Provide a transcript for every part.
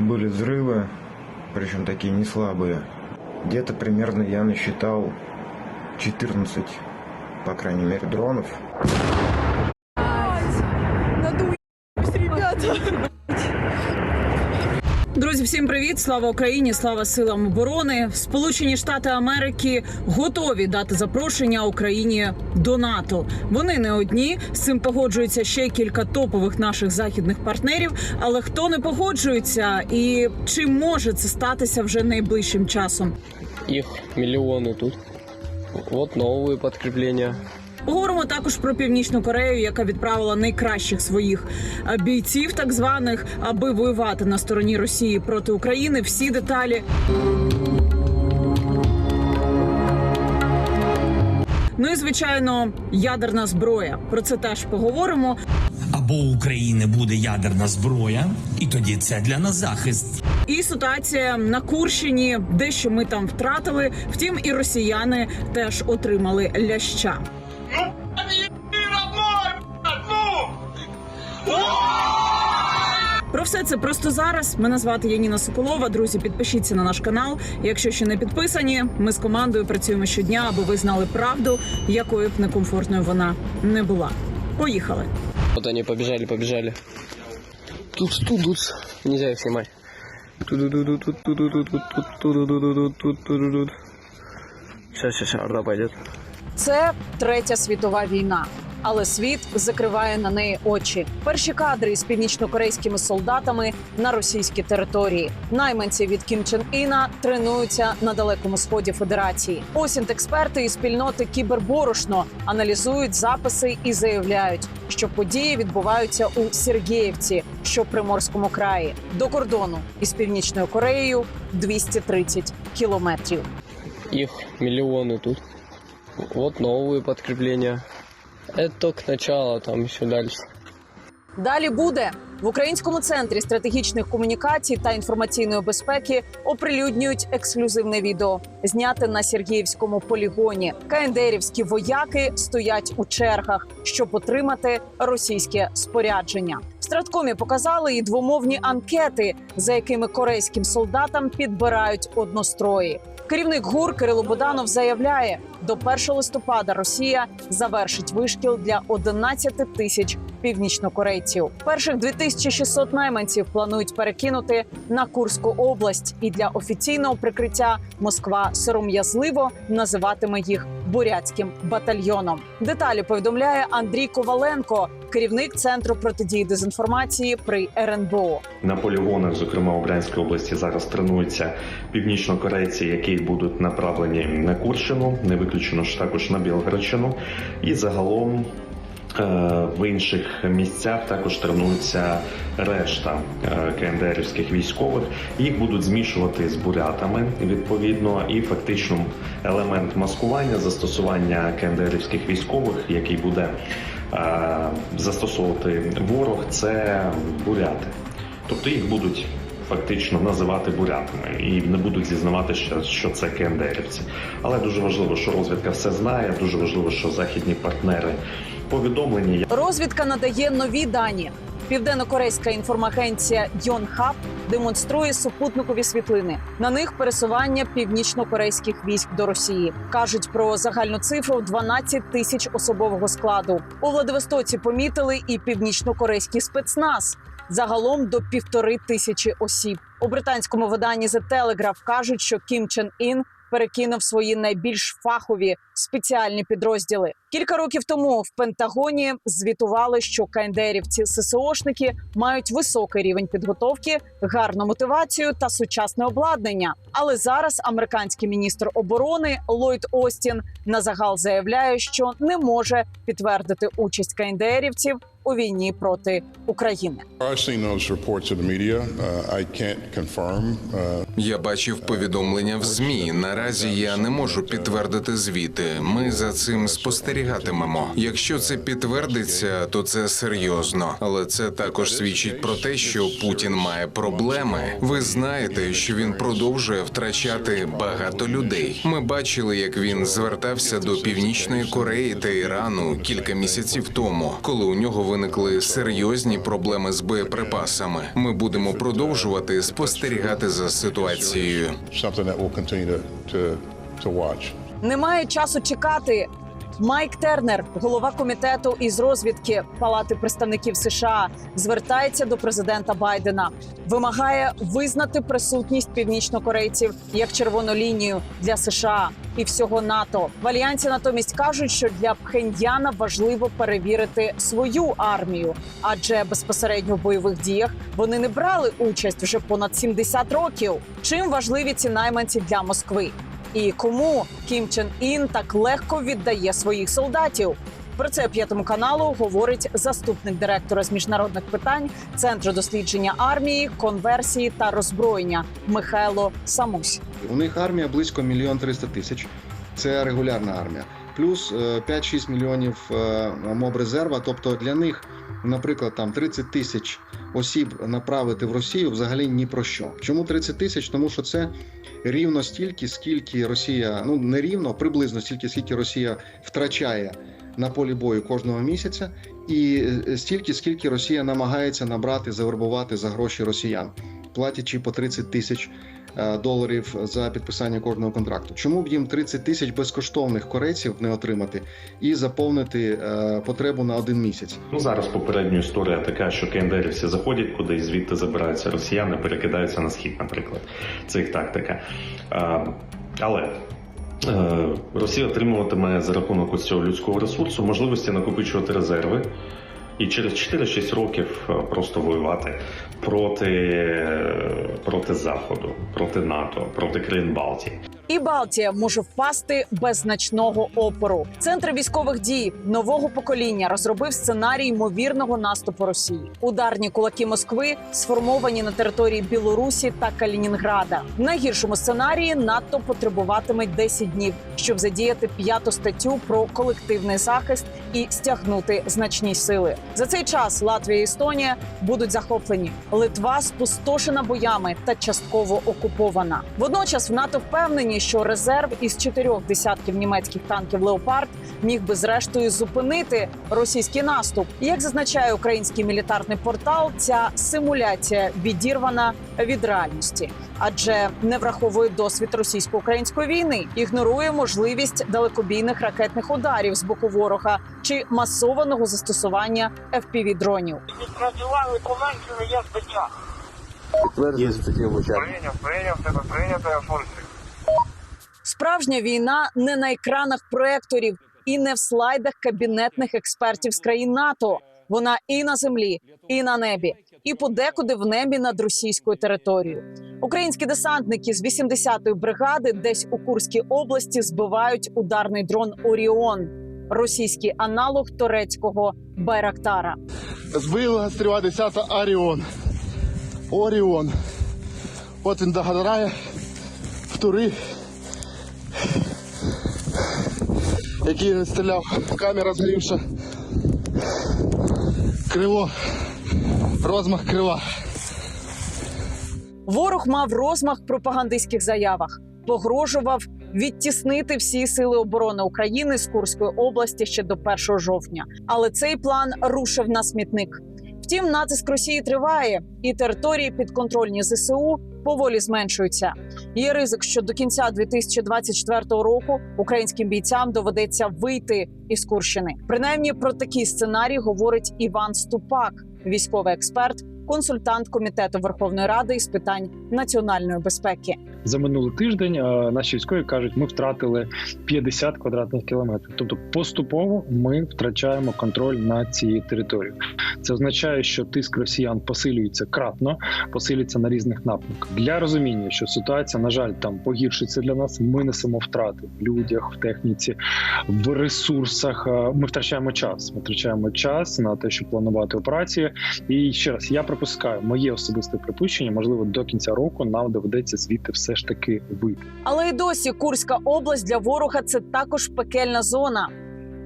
были взрывы, причем такие не слабые. Где-то примерно я насчитал 14, по крайней мере, дронов. Всім привіт! Слава Україні! Слава силам оборони! Сполучені Штати Америки готові дати запрошення Україні до НАТО. Вони не одні з цим погоджуються ще кілька топових наших західних партнерів. Але хто не погоджується, і чи може це статися вже найближчим часом? Их миллионы тут. Вот новые подкрепления. Поговоримо також про північну Корею, яка відправила найкращих своїх е, бійців, так званих, аби воювати на стороні Росії проти України. Всі деталі. Ну і звичайно, ядерна зброя. Про це теж поговоримо. Або у України буде ядерна зброя, і тоді це для нас захист. І ситуація на Курщині, дещо ми там втратили. Втім, і росіяни теж отримали ляща. Про все це просто зараз. Мене звати Яніна Соколова. Друзі, підпишіться на наш канал. Якщо ще не підписані, ми з командою працюємо щодня, аби ви знали правду, якою б некомфортною вона не була. Поїхали. Вот они побежали, побежали. Тут, тут, тут. Нельзя их снимать. Сейчас, сейчас, орда пойдет. Це третя світова війна. Але світ закриває на неї очі. Перші кадри з північнокорейськими солдатами на російській території. Найманці від Кім Чен Іна тренуються на далекому сході Федерації. Осінт експерти із спільноти Кіберборошно аналізують записи і заявляють, що події відбуваються у Сергіївці, що в Приморському краї, до кордону із північною Кореєю 230 кілометрів. Их миллионы тут. Вот новые подкрепления. Это только начало, там еще дальше. Далі буде в українському центрі стратегічних комунікацій та інформаційної безпеки оприлюднюють ексклюзивне відео, зняте на Сергіївському полігоні. КНДРівські вояки стоять у чергах, щоб отримати російське спорядження. В страткомі показали і двомовні анкети, за якими корейським солдатам підбирають однострої. Керівник ГУР Кирило Боданов заявляє, до 1 листопада Росія завершить вишкіл для 11 тисяч північнокорейців. Перших 2600 найманців планують перекинути на Курську область, і для офіційного прикриття Москва сором'язливо називатиме їх бурятським батальйоном. Деталі повідомляє Андрій Коваленко, керівник центру протидії дезінформації при РНБО. На полігонах, зокрема у Брянській області, зараз тренуються північнокорейці, які будуть направлені на Курщину, не виключено ж також на Білгородщину. І загалом е, в інших місцях також тренуються решта е, КНДРівських військових. Їх будуть змішувати з бурятами відповідно, і фактично елемент маскування, застосування КНДРівських військових, який буде застосовувати ворог, це буряти. Тобто їх будуть фактично називати бурятами і не будуть зізнавати, що, це КНДРівці. Але дуже важливо, що розвідка все знає. Дуже важливо, що західні партнери повідомлені. Розвідка надає нові дані. Південно-корейська інформагенція Йонхаб демонструє супутникові світлини. На них пересування північно-корейських військ до Росії кажуть про загальну цифру 12 тисяч особового складу. У Владивостоці помітили і північно-корейський спецназ. Загалом до півтори тисячі осіб. У британському виданні The Telegraph кажуть, що Кім Чен Ін перекинув свої найбільш фахові спеціальні підрозділи. Кілька років тому в Пентагоні звітували, що КНДРівці ССОшники мають високий рівень підготовки, гарну мотивацію та сучасне обладнання. Але зараз американський міністр оборони Ллойд Остін на загал заявляє, що не може підтвердити участь КНДРівців у війні проти України. Uh. Uh, Я бачив повідомлення в змі. Наразі я не можу підтвердити звіти. Ми за цим спостерігатимемо. Якщо це підтвердиться, то це серйозно. Але це також свідчить про те, що Путін має проблеми. Ви знаєте, що він продовжує втрачати багато людей. Ми бачили, як він звертався до північної Кореї та Ірану кілька місяців тому, коли у нього виникли серйозні проблеми з боєприпасами. Ми будемо продовжувати спостерігати за ситуацією. Немає часу чекати. Майк Тернер, голова комітету із розвідки Палати представників США, звертається до президента Байдена, вимагає визнати присутність північнокорейців як червону лінію для США і всього НАТО. В альянсі натомість кажуть, що для Пхеньяна важливо перевірити свою армію, адже безпосередньо в бойових діях вони не брали участь вже понад 70 років. Чим важливі ці найманці для Москви? І кому Кім Чен Ін так легко віддає своїх солдатів? Про це п'ятому каналу говорить заступник директора з міжнародних питань Центру дослідження армії, конверсії та роззброєння Михайло Самусь. У них армія близько мільйон триста тисяч. Це регулярна армія. Плюс е, 5-6 мільйонів е, мобрезерва. Тобто для них, наприклад, там 30 тисяч осіб направити в Росію взагалі ні про що. Чому 30 тисяч? Тому що це рівно стільки, скільки Росія, ну не рівно, приблизно стільки, скільки Росія втрачає на полі бою кожного місяця, і е, стільки, скільки Росія намагається набрати, завербувати за гроші росіян, платячи по 30 тисяч е, доларів за підписання кожного контракту. Чому б їм 30 тисяч безкоштовних корейців не отримати і заповнити е, потребу на один місяць? Ну зараз попередня історія така, що КНДРівці заходять кудись, звідти забираються росіяни, перекидаються на схід, наприклад. Це їх тактика. Але. е, Росія отримуватиме за рахунок цього людського ресурсу можливості накопичувати резерви і через 4-6 років е, просто воювати проти, е, проти Заходу, проти НАТО, проти країн Балтії. І Балтія може впасти без значного опору. Центр військових дій нового покоління розробив сценарій ймовірного наступу Росії. Ударні кулаки Москви сформовані на території Білорусі та Калінінграда. В найгіршому сценарії НАТО потребуватиме 10 днів, щоб задіяти п'яту статтю про колективний захист і стягнути значні сили. За цей час Латвія і Естонія будуть захоплені. Литва спустошена боями та частково окупована. Водночас в НАТО впевнені, що резерв із чотирьох десятків німецьких танків Леопард міг би зрештою зупинити російський наступ. Як зазначає український мілітарний портал, ця симуляція відірвана від реальності, адже не враховує досвід російсько-української війни, ігнорує можливість далекобійних ракетних ударів з боку ворога чи масованого застосування fpv дронів. Відпрацювали поменшили, я збиття. Прийняв, прийняв, тебе прийнято, я. Справжня війна не на екранах проекторів і не в слайдах кабінетних експертів з країн НАТО. Вона і на землі, і на небі, і подекуди в небі над російською територією. Українські десантники з 80-ї бригади десь у Курській області збивають ударний дрон Оріон, російський аналог турецького Байрактара. Збила стріла 10 Аріон. Оріон. От він догорає в тури, який він стріляв. Камера згорівша. Крило. Розмах крила. Ворог мав розмах в пропагандистських заявах, погрожував відтіснити всі сили оборони України з Курської області ще до 1 жовтня. Але цей план рушив на смітник. Втім, натиск Росії триває, і території підконтрольні ЗСУ поволі зменшуються. Є ризик, що до кінця 2024 року українським бійцям доведеться вийти із Курщини. Принаймні про такий сценарій говорить Іван Ступак, військовий експерт, консультант комітету Верховної Ради із питань національної безпеки. За минулий тиждень наші військові кажуть, ми втратили 50 квадратних кілометрів. Тобто поступово ми втрачаємо контроль над цією територією. Це означає, що тиск росіян посилюється кратно, посилюється на різних напрямках. Для розуміння, що ситуація, на жаль, там погіршиться для нас. Ми несемо втрати в людях, в техніці, в ресурсах. Ми втрачаємо час. Ми втрачаємо час на те, щоб планувати операції. І ще раз я припускаю, моє особисте припущення, можливо, до кінця року нам доведеться звідти все ж таки вийти. Але й досі Курська область для ворога це також пекельна зона.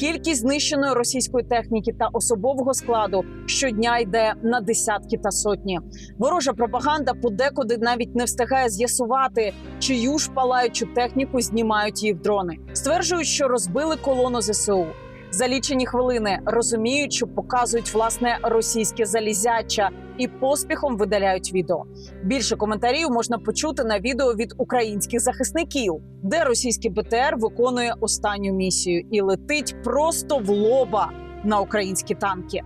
Кількість знищеної російської техніки та особового складу щодня йде на десятки та сотні. Ворожа пропаганда подекуди навіть не встигає з'ясувати, чию ж палаючу техніку знімають в дрони. Стверджують, що розбили колону ЗСУ. За лічені хвилини розуміють, що показують власне російське залізяча і поспіхом видаляють відео. Більше коментарів можна почути на відео від українських захисників, де російський БТР виконує останню місію і летить просто в лоба на українські танки.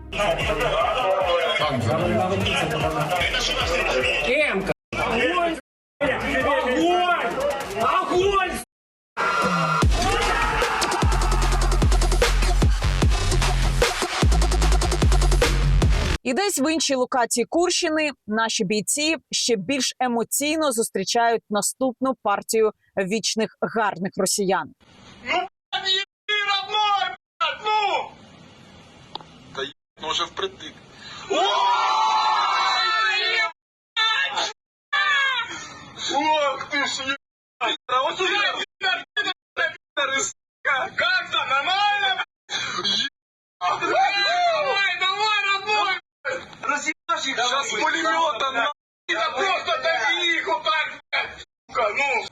І десь в іншій локації Курщини наші бійці ще більш емоційно зустрічають наступну партію вічних гарних росіян. Ну вже впритик. Ох ты ж Как там, нормально? Давай, давай, родной! Разъебашь их сейчас с пулемета, на! Да просто дави их вот так, блядь, сука, ну!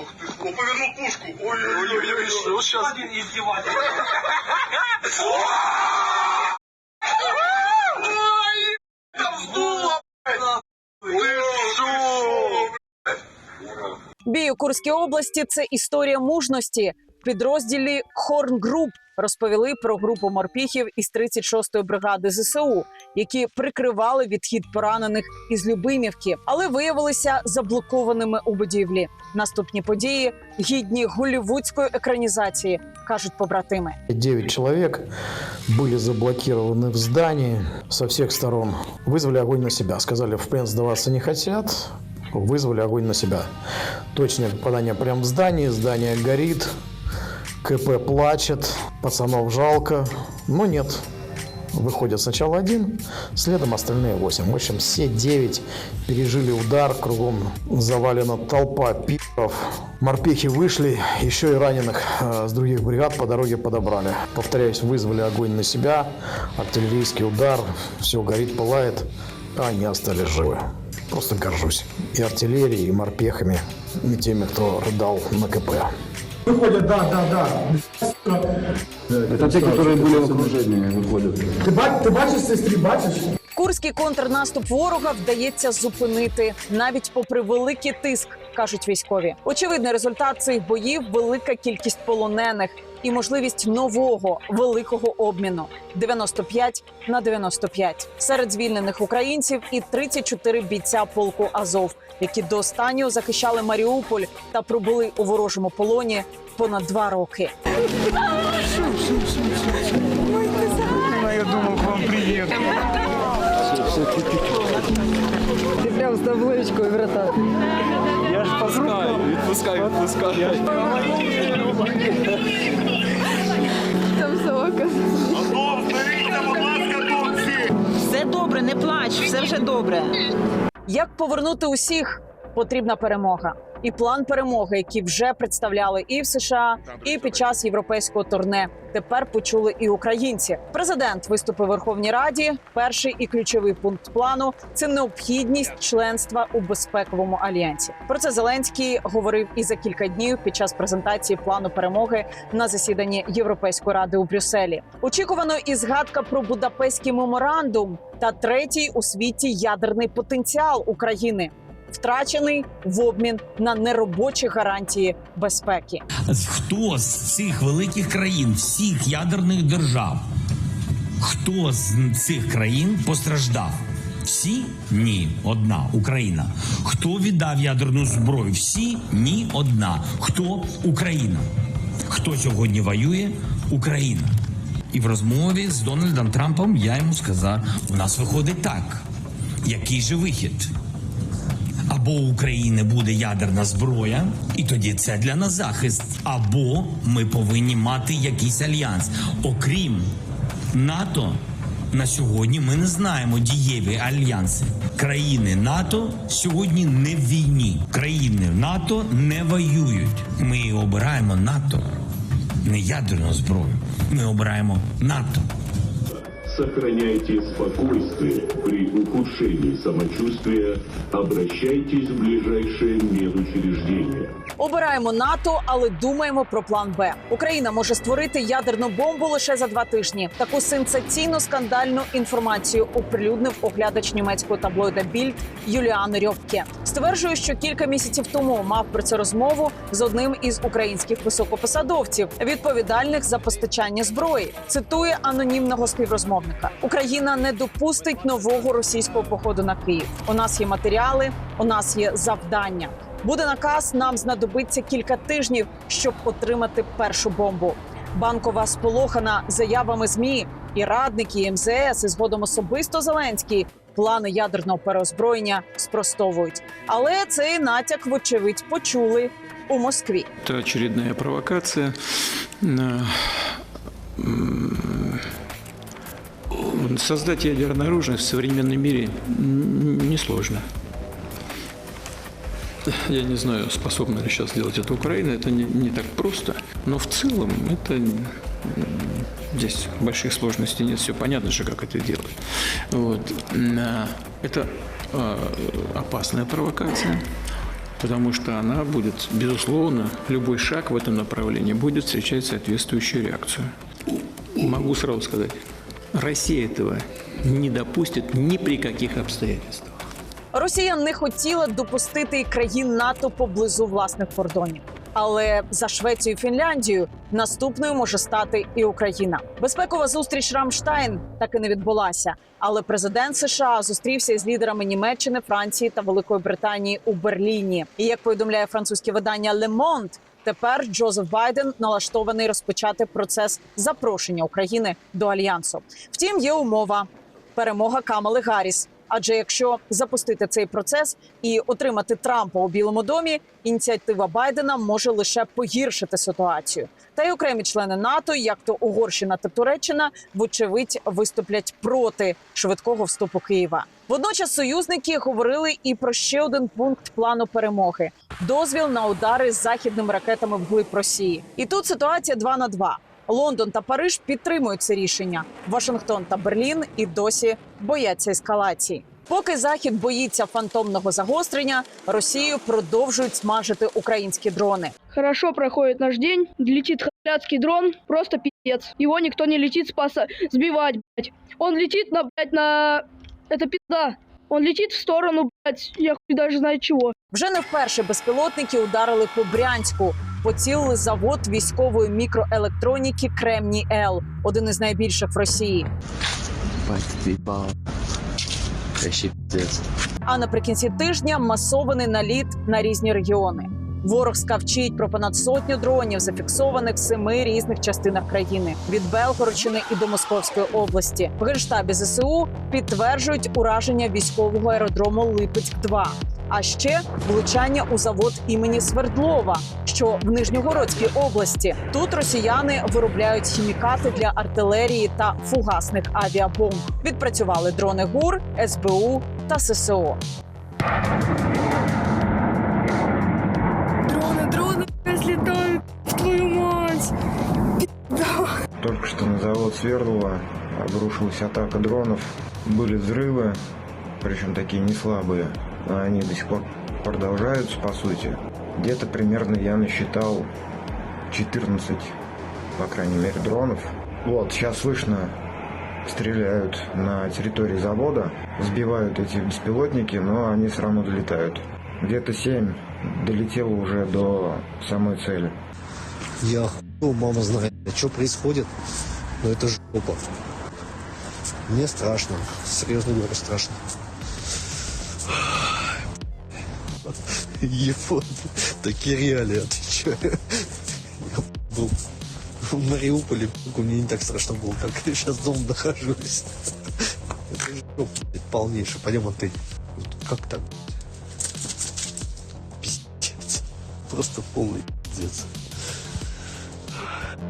Ух ты, он повернул пушку. Ой-ой-ой, что сейчас? Один издеватель. Ой, там вздуло, блядь! Ты шо? Бій у Курській області це історія мужності. В підрозділі Хорн Груп розповіли про групу морпіхів із 36-ї бригади ЗСУ, які прикривали відхід поранених із Любимівки, але виявилися заблокованими у будівлі. Наступні події гідні голівудської екранізації, кажуть побратими. Девять человек были заблокированы в здании со всех сторон. Вызвали огонь на себя. Сказали, в плен сдаваться не хотят. Вызвали огонь на себя. Точное попадание прямо в здание. Здание горит. КП плачет. Пацанов жалко. Но нет. Выходит сначала один, следом остальные восемь. В общем, все девять пережили удар, кругом завалена толпа пи***ов. Морпехи вышли, еще и раненых э, с других бригад по дороге подобрали. Повторяюсь, вызвали огонь на себя, артиллерийский удар, все горит, пылает, а они остались живы. Просто горжусь и артиллерией, и морпехами, и теми, кто рыдал на КП. Выходят, да, да, да. Это те, которые были в окружении, выходят. Ты, ба- ты бачишь, сестрі, бачиш? Курський контрнаступ ворога вдається зупинити навіть попри великий тиск, кажуть військові. Очевидний результат цих боїв велика кількість полонених і можливість нового великого обміну 95 на 95. серед звільнених українців і 34 бійця полку Азов, які до останнього захищали Маріуполь та пробули у ворожому полоні понад два роки. Я думав, вам приємно. Ти прямо з табличкою врата. Я ж паскаю. Відпускаю, відпускаю. Будь ласка, Все добре, не плач, все вже добре. Як повернути усіх? Потрібна перемога. І план перемоги, який вже представляли і в США, і під час європейського турне. Тепер почули і українці. Президент виступив у Верховній Раді. Перший і ключовий пункт плану це необхідність членства у безпековому альянсі. Про це Зеленський говорив і за кілька днів під час презентації плану перемоги на засіданні Європейської ради у Брюсселі. Очікувано і згадка про Будапештський меморандум та третій у світі ядерний потенціал України. Втрачений в обмін на неробочі гарантії безпеки. Хто з цих великих країн, всіх ядерних держав, хто з цих країн постраждав? Всі ні, одна Україна. Хто віддав ядерну зброю? Всі ні, одна. Хто Україна? Хто сьогодні воює? Україна. І в розмові з Дональдом Трампом я йому сказав: у нас виходить так. Який же вихід? Або у України буде ядерна зброя, і тоді це для нас захист. Або ми повинні мати якийсь альянс. Окрім НАТО, на сьогодні ми не знаємо дієві альянси. Країни НАТО сьогодні не в війні. Країни НАТО не воюють. Ми обираємо НАТО, не ядерну зброю. Ми обираємо НАТО. Сохраняйте спокойствие. При ухудшении самочувствия обращайтесь в ближайшее медучреждение. Обираємо НАТО, але думаємо про план Б. Україна може створити ядерну бомбу лише за два тижні. Таку сенсаційну скандальну інформацію оприлюднив оглядач німецького таблоїда Більд Юліан Рьовке. Стверджує, що кілька місяців тому мав про це розмову з одним із українських високопосадовців, відповідальних за постачання зброї. Цитує анонімного співрозмовника: Україна не допустить нового російського походу на Київ. У нас є матеріали, у нас є завдання. Буде наказ. Нам знадобиться кілька тижнів, щоб отримати першу бомбу. Банкова сполохана заявами змі і радники і МЗС, і згодом особисто Зеленський плани ядерного переозброєння спростовують. Але цей натяк, вочевидь, почули у Москві. Это очередная провокация. Создать ядерное оружие в современном мире несложно. Я не знаю, способна ли сейчас сделать это Украина. Это не, не так просто. Но в целом это здесь больших сложностей нет. Все понятно же, как это делать. Вот. А, Это а, опасная провокация потому что она будет, безусловно, любой шаг в этом направлении будет встречать соответствующую реакцию. Могу сразу сказать, Россия этого не допустит ни при каких обстоятельствах. Росія не хотіла допустити країн НАТО поблизу власних кордонів. Але за Швецію і Фінляндію наступною може стати і Україна. Безпекова зустріч Рамштайн так і не відбулася. Але президент США зустрівся із лідерами Німеччини, Франції та Великої Британії у Берліні. І як повідомляє французьке видання Monde, тепер Джозеф Байден налаштований розпочати процес запрошення України до альянсу. Втім, є умова перемога Камали Гарріс. Адже якщо запустити цей процес і отримати Трампа у Білому домі, ініціатива Байдена може лише погіршити ситуацію. Та й окремі члени НАТО, як то Угорщина та Туреччина, вочевидь виступлять проти швидкого вступу Києва. Водночас союзники говорили і про ще один пункт плану перемоги: дозвіл на удари з західними ракетами вглиб Росії. І тут ситуація 2 на 2. Лондон та Париж підтримують це рішення. Вашингтон та Берлін і досі бояться ескалації. Поки захід боїться фантомного загострення, Росію продовжують смажити українські дрони. Хорошо проходит наш день, летит блядский дрон, просто пиздец. Его никто не летит спаса... сбивать, блядь. Он летит на, блядь, на... Это пизда. Он летит в сторону, блядь, я хуй даже знаю чего. Вже не вперше безпілотники ударили по Брянську. Поцілили завод військової мікроелектроніки Кремній Л, один із найбільших в Росії. А наприкінці тижня масований наліт на різні регіони. Ворог скавчить про понад сотню дронів, зафіксованих в семи різних частинах країни від Белгородщини і до Московської області. В генштабі ЗСУ підтверджують ураження військового аеродрому Липецьк 2 а ще влучання у завод імені Свердлова, що в Нижньогородській області. Тут росіяни виробляють хімікати для артилерії та фугасних авіабомб. Відпрацювали дрони ГУР, СБУ та ССО. Только что на завод Свердлова обрушилась атака дронов. Были взрывы, причем такие не слабые. Они до сих пор продолжаются, по сути. Где-то примерно я насчитал 14, по крайней мере, дронов. Вот, сейчас слышно, стреляют на территории завода, сбивают эти беспилотники, но они все равно долетают. Где-то 7 долетело уже до самой цели. Я охуел, мама знает, что происходит. Но это жопа. Мне страшно. Серьезно говорю, страшно. Ебать, такие реалии, отвечаю. Я был в Мариуполе, мне не так страшно было, как сейчас дома нахожусь. Это жопа полнейшая, пойдем ты. Как так? Пиздец. Просто полный пиздец.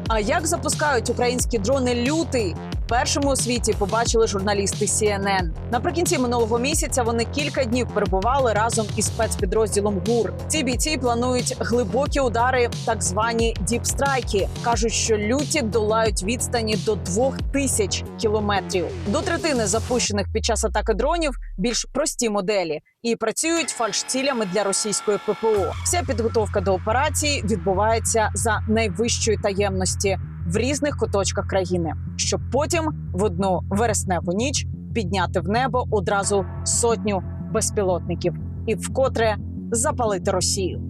А як запускають українські дрони лютий Першими у світі побачили журналісти CNN. Наприкінці минулого місяця вони кілька днів перебували разом із спецпідрозділом ГУР. Ці бійці планують глибокі удари, так звані діпстрайки. кажуть, що люті долають відстані до двох тисяч кілометрів. До третини запущених під час атаки дронів більш прості моделі і працюють фальшцілями для російської ППО. Вся підготовка до операції відбувається за найвищої таємності в різних куточках країни, щоб потім в одну вересневу ніч підняти в небо одразу сотню безпілотників і вкотре запалити Росію.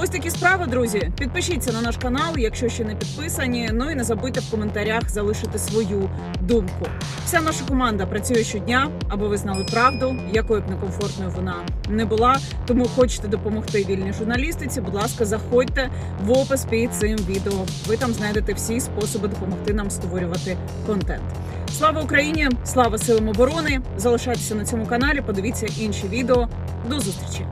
Ось такі справи, друзі. Підпишіться на наш канал, якщо ще не підписані. Ну і не забудьте в коментарях залишити свою думку. Вся наша команда працює щодня, аби ви знали правду, якою б некомфортною вона не була. Тому хочете допомогти вільній журналістиці. Будь ласка, заходьте в опис під цим відео. Ви там знайдете всі способи допомогти нам створювати контент. Слава Україні! Слава силам оборони! Залишайтеся на цьому каналі. Подивіться інші відео. До зустрічі!